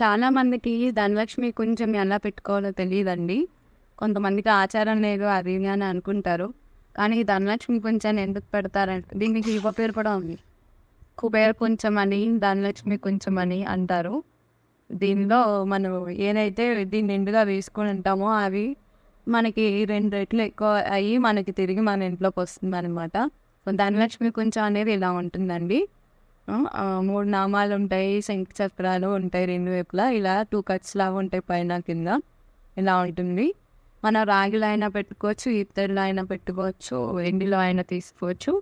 చాలా మందికి ధనలక్ష్మి కొంచెం ఎలా పెట్టుకోవాలో తెలియదండి. కొంతమందికి ఆచారం లేదు అది అని అనుకుంటారు. కానీ ఈ ధనలక్ష్మి కొంచెం ఎందుకు పెడతారంటే దీనికి యువ పేరు కూడా ఉంది. కుబేర కొంచెం అని ధనలక్ష్మి కొంచెం అని అంటారు. దీనిలో మనం ఏదైతే దీన్ని నిండుగా వేసుకొని ఉంటామో అవి మనకి రెండు రెట్లు ఎక్కువ అయ్యి మనకి తిరిగి మన ఇంట్లోకి వస్తుంది అనమాట ధనలక్ష్మి కొంచెం అనేది ఇలా ఉంటుందండి. మూడు నామాలు ఉంటాయి శంఖ చక్రాలు ఉంటాయి రెండు వైపులా. ఇలా టూ కట్స్ లాగా ఉంటాయి పైన కింద. ఇలా ఉంటుంది. మనం రాగిలో అయినా పెట్టుకోవచ్చు ఇత్తడిలో అయినా పెట్టుకోవచ్చు ఎండిలో అయినా తీసుకోవచ్చు.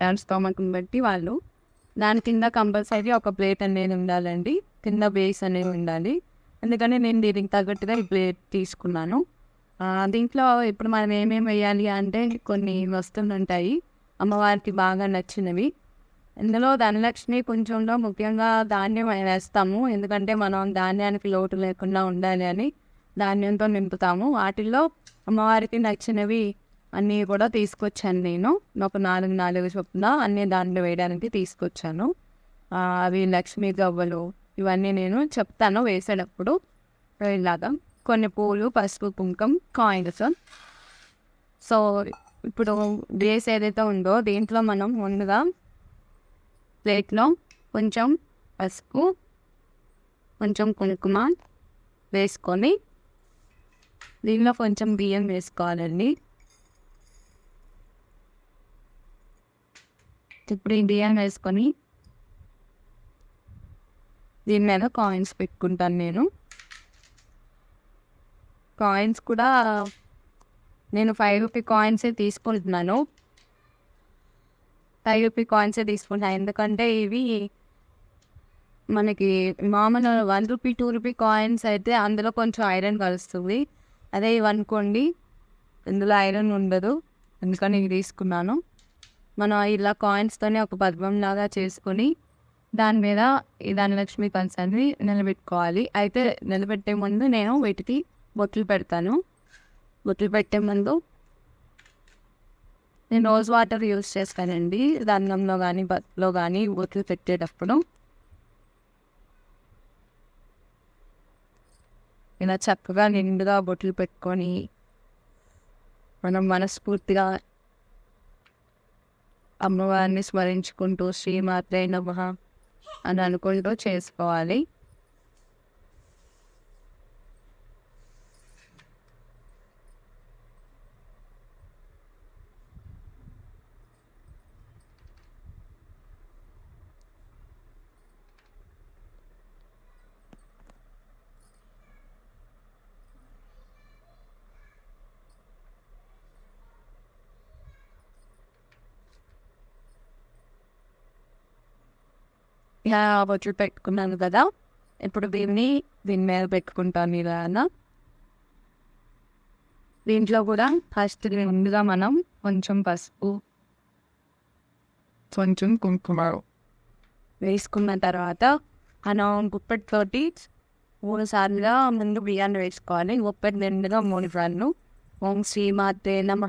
డాన్స్ స్తోమకం బట్టి వాళ్ళు. దాని కింద కంపల్సరీ ఒక ప్లేట్ అనేది ఉండాలండి. కింద బేస్ అనేది ఉండాలి. అందుకని నేను దీనికి తగ్గట్టుగా ఈ ప్లేట్ తీసుకున్నాను. దీంట్లో ఇప్పుడు మనం ఏమేమి వేయాలి అంటే కొన్ని వస్తువులు ఉంటాయి. అమ్మవారికి బాగా నచ్చినవి. ఇందులో ధనలక్ష్మి కొంచెంలో ముఖ్యంగా ధాన్యం వేస్తాము. ఎందుకంటే మనం ధాన్యానికి లోటు లేకుండా ఉండాలి అని ధాన్యంతో నింపుతాము. వాటిల్లో అమ్మవారికి నచ్చినవి అన్నీ కూడా తీసుకొచ్చాను నేను. ఒక నాలుగు నాలుగు చొప్పున అన్ని దాంట్లో వేయడానికి తీసుకొచ్చాను. అవి లక్ష్మీ గవ్వలు ఇవన్నీ నేను చెప్తాను వేసేటప్పుడు. ఇలాగా కొన్ని పూలు పసుపు కుంకం కాయిన్స్. సో ఇప్పుడు బేస్ ఏదైతే ఉందో దీంట్లో మనం ముందుగా ప్లేట్లో కొంచెం పసుపు కొంచెం కుంకుమ వేసుకొని దీనిలో కొంచెం బియ్యం వేసుకోవాలండి. ఇప్పుడు ఈ బియ్యం వేసుకొని దీని మీద కాయిన్స్ పెట్టుకుంటాను నేను. కాయిన్స్ కూడా నేను ఫైవ్ రూపీ కాయిన్సే తీసుకుంటున్నాను ఫైవ్ రూపీ కాయిన్సే తీసుకుంటాను ఎందుకంటే ఇవి మనకి మామూలు one rupee two rupee coins అయితే అందులో కొంచెం ఐరన్ కలుస్తుంది. అదే ఇవి అనుకోండి ఇందులో ఐరన్ ఉండదు. అందుకని ఇవి తీసుకున్నాను. మనం ఇలా కాయిన్స్తోనే ఒక పద్మం లాగా చేసుకొని దాని మీద ఈ ధనలక్ష్మి కన్సర్ని నిలబెట్టుకోవాలి. అయితే నిలబెట్టే ముందు నేను వీటికి బొట్లు పెడతాను. బొట్లు పెట్టే ముందు నేను రోజ్ వాటర్ యూస్ చేస్తానండి. దండంలో కానీ బట్లో కానీ బొట్లు పెట్టేటప్పుడు. ఇలా చక్కగా నిండుగా బొట్లు పెట్టుకొని మనం మనస్ఫూర్తిగా అమ్మవారిని స్మరించుకుంటూ శ్రీమాత్రే మహా అని అనుకుంటూ చేసుకోవాలి. బొట్లు పెట్టుకున్నాను కదా ఇప్పుడు దీన్ని దీని మీద పెట్టుకుంటాను ఇలా. దీంట్లో కూడా ఫస్ట్ ముందుగా మనం కొంచెం పసుపు కొంచెం కుంకుమ వేసుకున్న తర్వాత మనం గుప్పెటితోటి మూడు సార్లుగా ముందు బియ్యాన్ని వేసుకోవాలి గుప్పెటి నిండుగా మూడు సార్లు ఓం శ్రీమాతే నమ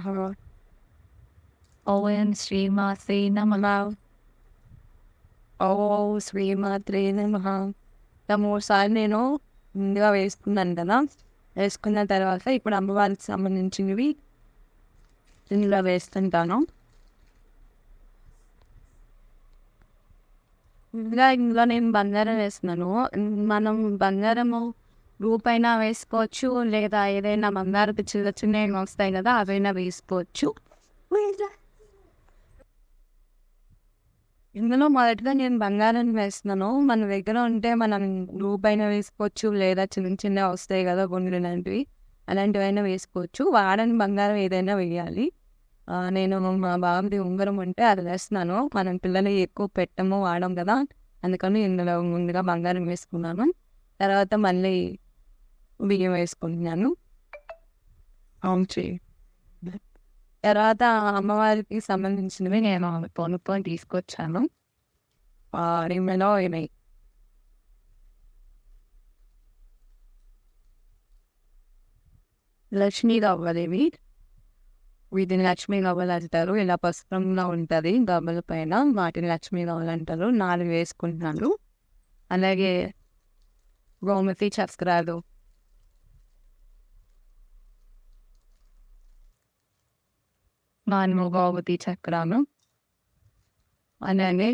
ఓం శ్రీమాతే నమ ఓ శ్రీమాత్రే నమః. ఇలా మూడు నేను ముందుగా వేసుకున్నాను కదా. వేసుకున్న తర్వాత ఇప్పుడు అమ్మవారికి సంబంధించినవి ఇందులో వేస్తుంటాను. ఇంకా ఇందులో నేను బంగారం వేస్తున్నాను. మనం బంగారము రూపైనా వేసుకోవచ్చు లేదా ఏదైనా బంగారపు చిన్న చిన్నవి వస్తాయి కదా అవైనా వేసుకోవచ్చు. ఇందులో మొదటగా నేను బంగారం వేస్తున్నాను. మన దగ్గర ఉంటే మనం రూపైనా వేసుకోవచ్చు లేదా చిన్న చిన్న వస్తాయి కదా గుండెలు లాంటివి అలాంటివైనా వేసుకోవచ్చు. వాడని బంగారం ఏదైనా వేయాలి. నేను మా బాబుది ఉంగరం ఉంటే అది వేస్తున్నాను. మనం పిల్లలు ఎక్కువ పెట్టము వాడం కదా. అందుకని ఇందులో ముందుగా బంగారం వేసుకున్నాను. తర్వాత మళ్ళీ బియ్యం వేసుకుంటున్నాను. అవును చెయ్యి. తర్వాత అమ్మవారికి సంబంధించినవి నేను కొనుక్కొని తీసుకొచ్చాను. రిమ్మలో ఇవి. లక్ష్మీ గవ్వలేవి వీటిని లక్ష్మీ గవ్వలు అంటారు. ఇలా పసుపంలో ఉంటుంది. గవ్వల పైన వాటిని లక్ష్మీ గవ్వలు అంటారు. నాలుగు వేసుకుంటున్నాను. అలాగే గోమతి చక్రాలు. గోమతి చక్రాలు అలాగే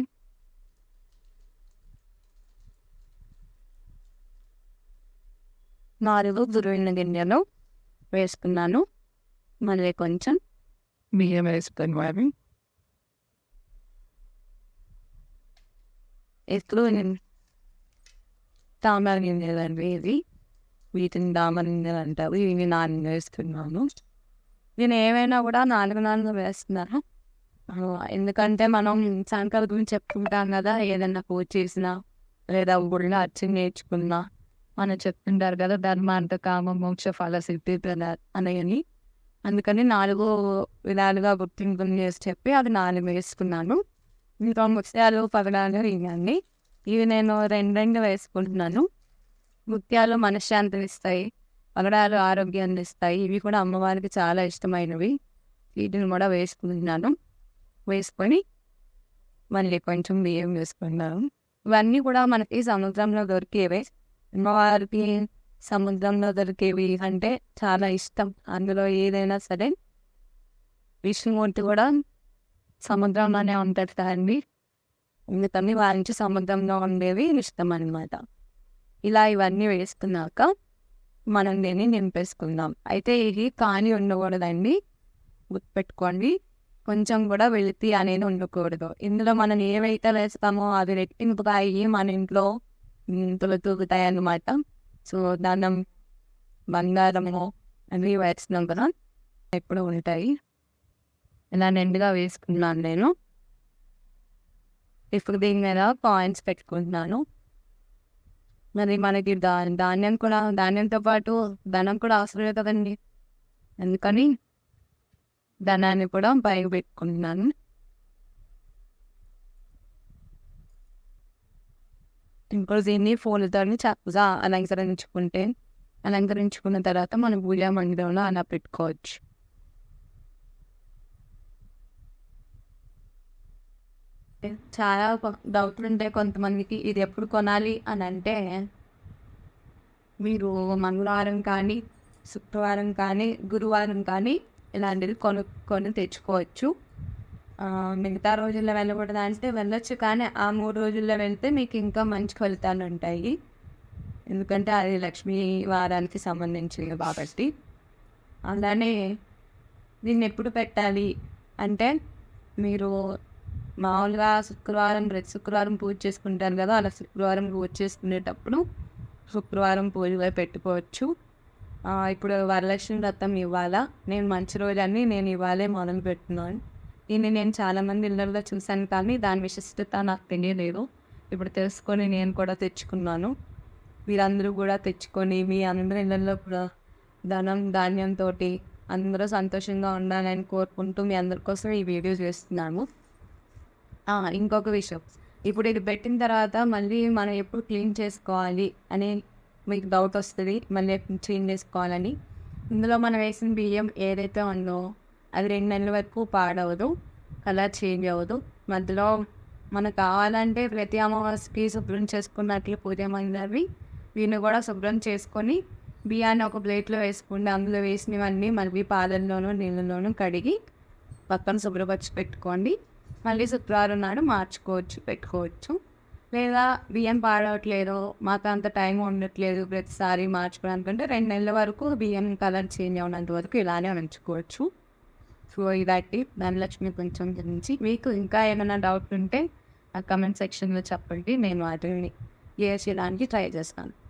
నాలుగు గురువిన గింజలు వేసుకున్నాను. మళ్ళీ కొంచెం. బియ్యం వేసుకున్నాను ఇప్పుడు నేను తామర గింజలు ఇది వీటిని తామర గింజలు అంటారు ఇవి నాలుగు వేసుకున్నాను. నేను ఏమైనా కూడా నాలుగు నాలుగు వేస్తున్నాను ఎందుకంటే మనం సాయంకాల గురించి చెప్పుకుంటాం కదా ఏదైనా పూజ చేసినా లేదా గుడిలో అర్చన నేర్చుకున్నా మనం చెప్తుంటారు కదా ధర్మార్థ కామ మోక్ష ఫల సిద్ధి అనయని అందుకని నాలుగు విధాలుగా గుర్తింపులు చేసి చెప్పి అది నాలుగు వేసుకున్నాను. ఇంకా ముత్యాలు పగడాలు ఇవన్నీ. ఇవి నేను రెండు రెండు వేసుకుంటున్నాను. ముత్యాలు మనశ్శాంతి ఇస్తాయి పగడాలు ఆరోగ్యాన్ని ఇస్తాయి. ఇవి కూడా అమ్మవారికి చాలా ఇష్టమైనవి. వీటిని కూడా వేసుకుంటున్నాను వేసుకొని మళ్ళీ కొంచెం బియ్యం వేసుకున్నాను. ఇవన్నీ కూడా మనకి సముద్రంలో దొరికేవే. అమ్మవారికి సముద్రంలో దొరికేవి అంటే చాలా ఇష్టం. అందులో ఏదైనా సరే విష్ణుమూర్తి కూడా సముద్రంలోనే ఉంటాడు కదండి. అందుకని వారించి సముద్రంలో ఉండేవి ఇష్టం అనమాట ఇలా ఇవన్నీ వేసుకున్నాక మనం దీన్ని నింపేసుకుందాం. అయితే ఇది కానీ ఉండకూడదండి. గుర్తుపెట్టుకోండి. కొంచెం కూడా వెళితి అనేది ఉండకూడదు. ఇందులో మనం ఏవైతే వేస్తామో అవి రెట్టింపుగా అయ్యి మన ఇంట్లో ఇంట్లో అన్నమాట సో దానం బంగారము అవి వేస్తున్నాం కదా ఎప్పుడు ఉంటాయి? ఇలా నిండుగా వేసుకున్నాను నేను. ఇప్పుడు దీని మీద కాయిన్స్ పెట్టుకుంటున్నాను. మరి మనకి దా ధాన్యం కూడా ధాన్యంతో పాటు ధనం కూడా అవసరమే కదండి. అందుకని ధనాన్ని కూడా పైకి పెట్టుకుంటున్నాను ఇప్పుడు దీన్ని పూలతో చక్కగా అలంకరించుకుంటే అలంకరించుకున్న తర్వాత మనం పూజా మందిరంలో అలా పెట్టుకోవచ్చు. చాలా డౌట్లు ఉంటాయి కొంతమందికి ఇది ఎప్పుడు కొనాలి అని అంటే మీరు మంగళవారం కానీ శుక్రవారం కానీ గురువారం కానీ ఇలాంటిది కొనుక్కొని తెచ్చుకోవచ్చు. మిగతా రోజుల్లో వెళ్ళకూడదు అంటే వెళ్ళొచ్చు కానీ ఆ మూడు రోజుల్లో వెళ్తే మీకు ఇంకా మంచి ఫలితాలు ఉంటాయి. ఎందుకంటే అది లక్ష్మీ వారానికి సంబంధించింది కాబట్టి. అలానే దీన్ని ఎప్పుడు పెట్టాలి అంటే మీరు మామూలుగా శుక్రవారం ప్రతి శుక్రవారం పూజ చేసుకుంటారు కదా అలా శుక్రవారం పూజ చేసుకునేటప్పుడు శుక్రవారం పూజగా పెట్టుకోవచ్చు. ఇప్పుడు వరలక్ష్మి వ్రతం ఇవ్వాలా? నేను మంచి రోజని నేను ఇవ్వాలే మొదలు పెట్టున్నాను దీన్ని నేను చాలామంది ఇళ్ళల్లో చూశాను కానీ దాని విశిష్టత నాకు తెలియలేదు. ఇప్పుడు తెలుసుకొని నేను కూడా తెచ్చుకున్నాను. మీరందరూ కూడా తెచ్చుకొని మీ అందరి ఇళ్ళల్లో కూడా ధనం ధాన్యంతో అందరూ సంతోషంగా ఉండాలని కోరుకుంటూ మీ అందరి కోసం ఈ వీడియో చేస్తున్నాము ఇంకొక విషయం. ఇప్పుడు ఇది పెట్టిన తర్వాత మళ్ళీ మనం ఎప్పుడు క్లీన్ చేసుకోవాలి అని మీకు డౌట్ వస్తుంది మళ్ళీ ఎప్పుడు క్లీన్ చేసుకోవాలని. ఇందులో మనం వేసిన బియ్యం ఏదైతే ఉందో అది రెండు నెలల వరకు పాడవదు కలర్ చేంజ్ అవ్వదు. మధ్యలో మనకు కావాలంటే ప్రతి అమావాస్యకి శుభ్రం చేసుకున్నట్లు పూజ మందిరవి వీటిని కూడా శుభ్రం చేసుకొని బియ్యాన్ని ఒక ప్లేట్లో వేసుకుంటే అందులో వేసినవన్నీ మళ్ళీ పాలల్లోనూ నీళ్ళలోనూ కడిగి పక్కన శుభ్రపరిచి పెట్టుకోండి. మళ్ళీ శుక్రవారం నాడు మార్చుకోవచ్చు పెట్టుకోవచ్చు. లేదా బియ్యం పాడవట్లేదు మాకు అంత టైం ఉండట్లేదు ప్రతిసారి మార్చుకోవడానికంటే రెండు నెలల వరకు బియ్యం కలర్ చేంజ్ అవునంత వరకు ఇలానే ఉంచుకోవచ్చు. సో ఇదట్టి ధనలక్ష్మి కొంచెం గురించి. మీకు ఇంకా ఏమైనా డౌట్ ఉంటే ఆ కమెంట్ సెక్షన్లో చెప్పండి. నేను వాటిని ఏ చేయడానికి ట్రై చేస్తాను.